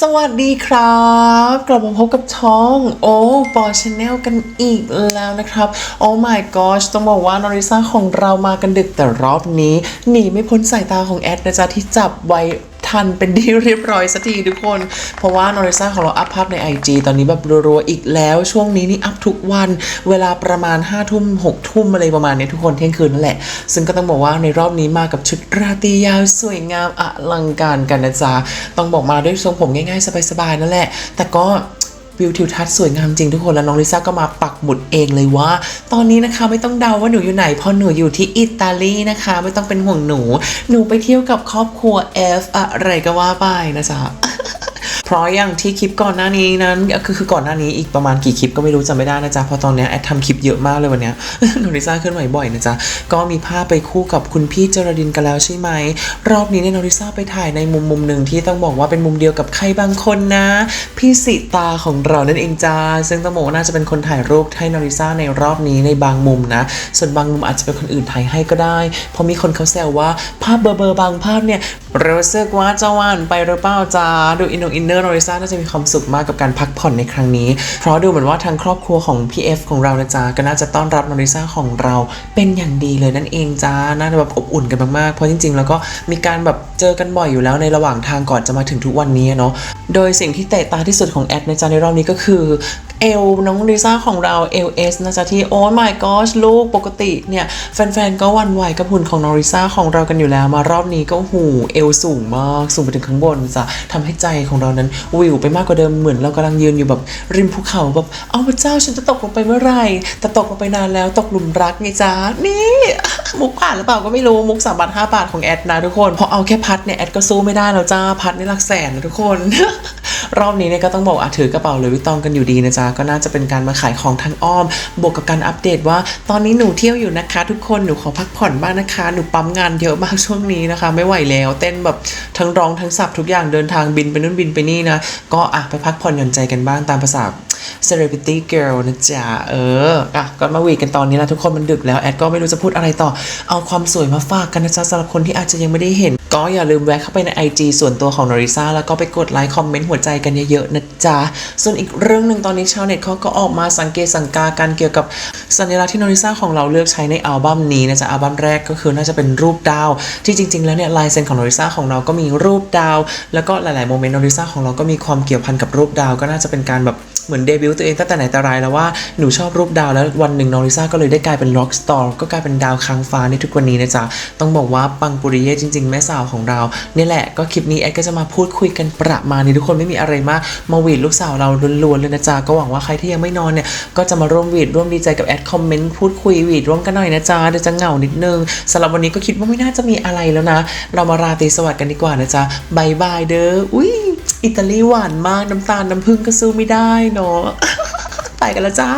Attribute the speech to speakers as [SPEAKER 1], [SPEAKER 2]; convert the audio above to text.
[SPEAKER 1] สวัสดีครับ กลับมาพบกับช่องโอ้ปอชาแนลกันอีกแล้วนะครับโอ้ my gosh ต้องบอกว่านอริซ่าของเรามากันดึกแต่รอบนี้ หนีไม่พ้นสายตาของแอดนะจ๊ะที่จับไว้ ทันเป็นที่เรียบร้อยสักทีทุกคน เพราะว่านอริซ่าของเราอัพภาพใน IG ตอนนี้แบบรัวๆอีกแล้วช่วงนี้นี่อัพทุกวันเวลาประมาณ5้าทุ่มหกทุ่มอะไรประมาณนี้ทุกคนเที่ยงคืนนั่นแหละ ซึ่งก็ต้องบอกว่าในรอบนี้มากับชุดราตรียาวสวยงามอลังการกันนะจ๊ะต้องบอกมาด้วยทรงผมง่ายๆ สบายๆนั่นแหละ แต่ก็ วิวทิวทัศน์สวยงามจริงทุกคนแล้วน้องลิซ่าก็มาปักหมุดเองเลยว่า ตอนนี้นะคะไม่ต้องเดาว่าหนูอยู่ไหนเพราะหนูอยู่ที่อิตาลีนะคะ ไม่ต้องเป็นห่วงหนู หนูไปเที่ยวกับครอบครัวเอฟอะไรก็ว่าไปนะจ๊ะ เพราะอย่างที่คลิปก่อนหน้านี้นั้นคือคือก่อนหน้านี้อีกประมาณกี่คลิปก็ไม่รู้จำไม่ได้นะจ๊ะเพราะตอนเนี้ยแอดทำคลิปเยอะมากเลยวันเนี้ยหนูลิซ่าเคลื่อนไหวบ่อยนะจ๊ะก็มีภาพไปคู่กับคุณพี่จรดินกันแล้วใช่ไหมรอบนี้เนี่ยนอริซ่าไปถ่ายในมุมมุมหนึ่งที่ต้องบอกว่าเป็นมุมเดียวกับใครบางคนนะ พี่สิตาของเรานั่นเองจ้าซึ่งต้องบอกว่าน่าจะเป็นคนถ่ายรูปให้นอริซ่าในรอบนี้ในบางมุมนะ ส่วนบางมุมอาจจะเป็นคนอื่นถ่ายให้ก็ได้ เพราะมีคนเขาแซวว่าภาพเบอร์เบอร์บางภาพเนี่ย รู้สึกว่าจะหวานไปหรือเปล่าจ้าดูอินโนอินเนอร์นอริซ่าน่าจะมีความสุขมากกับการพักผ่อนในครั้งนี้ เพราะดูเหมือนว่าทางครอบครัวของพี่เอฟของเรานะจ๊ะก็น่าจะต้อนรับนอริซ่าของเราเป็นอย่างดีเลยนั่นเองจ้าน่าจะแบบอบอุ่นกันมากๆเพราะจริง ๆ แล้วก็มีการแบบเจอกันบ่อยอยู่แล้วในระหว่างทางก่อนจะมาถึงทุกวันนี้เนาะโดยสิ่งที่เตะตาที่สุดของแอดในจาในรอบนี้ก็คือ เอลน้องลิซ่าของเรา LS นะจ๊ะที่โอ้ my gosh ลูกปกติเนี่ย แฟนๆ ก็วันไหวกับหุ่นของน้องลิซ่าของเรากันอยู่แล้วมารอบนี้ก็หูเอวสูงมาก สูงไปถึงข้างบนจ้ะทำให้ใจของเรานั้นวิวไปมากกว่าเดิมเหมือนเรากำลังยืนอยู่แบบริมภูเขาแบบเอาพระเจ้าฉันจะตกลงไปเมื่อไหร่ แต่ตกลงไปนานแล้วตกหลุมรักไงจ๊ะนี่มุกผ่านหรือเปล่าก็ไม่รู้มุกสามบาทห้าบาทของแอดนะทุกคนพอเอาแค่พัดเนี่ยแอดก็สู้ไม่ได้แล้วจ้าพัดในหลักแสนนะทุกคน รอบนี้เนี่ยก็ต้องบอกอะถือกระเป๋าเลยวิตองกันอยู่ดีนะจ๊ะก็น่าจะเป็นการมาขายของทางอ้อม บวกกับการอัปเดตว่า ตอนนี้หนูเที่ยวอยู่นะคะ ทุกคนหนูขอพักผ่อนบ้างนะคะหนูปั๊มงานเยอะมากช่วงนี้นะคะ ไม่ไหวแล้วเต้นแบบทั้งร้องทั้งสับทุกอย่างเดินทางบินไปนู่นบินไปนี่นะก็อะไปพักผ่อนหย่อนใจกันบ้างตามภาษา celebrity girl นะจ๊ะเอออะก็มาวีกันตอนนี้แล้วทุกคนมันดึกแล้วแอดก็ไม่รู้จะพูดอะไรต่อ เอาความสวยมาฝากกันนะจ๊ะสำหรับคนที่อาจจะยังไม่ได้เห็น ก็อย่าลืมแวะเข้าไปใน IG ส่วนตัวของนอริซ่าแล้วก็ไปกดไลค์คอมเมนต์หัวใจกันเยอะๆนะจ๊ะ ส่วนอีกเรื่องหนึ่งตอนนี้ชาวเน็ตเขาก็ออกมาสังเกตสังกากันเกี่ยวกับสัญลักษณ์ที่นอริซ่าของเราเลือกใช้ในอัลบั้มนี้นะจ๊ะอัลบั้มแรกก็คือน่าจะเป็นรูปดาว ที่จริง ๆ แล้วเนี่ยลายเซ็นของนอริซ่าของเราก็มีรูปดาว แล้วก็หลายๆโมเมนต์นอริซ่าของเราก็มีความเกี่ยวพันกับรูปดาว ก็น่าจะเป็นการแบบ เหมือนเดบิวต์ตัวเองตั้งแต่ไหนแต่ไรแล้วว่าหนูชอบรูปดาวแล้ววันหนึ่งนอริซ่าก็เลยได้กลายเป็นล็อกสตอร์ก็กลายเป็นดาวค้างฟ้าในทุกวันนี้นะจ๊ะ ต้องบอกว่าปังปุริเย่จริง ๆ แม่สาวของเราเนี่ยแหละก็คลิปนี้แอดก็จะมาพูดคุยกันประมาณนี้ทุกคนไม่มีอะไรมากมาหวีดลูกสาวเราล้วนๆเลยนะจ๊ะ ก็หวังว่าใครที่ยังไม่นอนเนี่ยก็จะมาร่วมหวีดร่วมดีใจกับแอดคอมเมนต์พูดคุยหวีดร่วมกันหน่อยนะจ๊ะเดี๋ยวจะเหงานิดนึงสำหรับวันนี้ก็คิดว่าไม่น่าจะมีอะไรแล้วนะ เรามาราตรีสวัสดิ์กันดีกว่านะจ๊ะบายบายเด้ออุ้ย อิตาลีหวานมากน้ำตาลน้ำผึ้งก็สู้ไม่ได้เนาะไปกันแล้วจ้า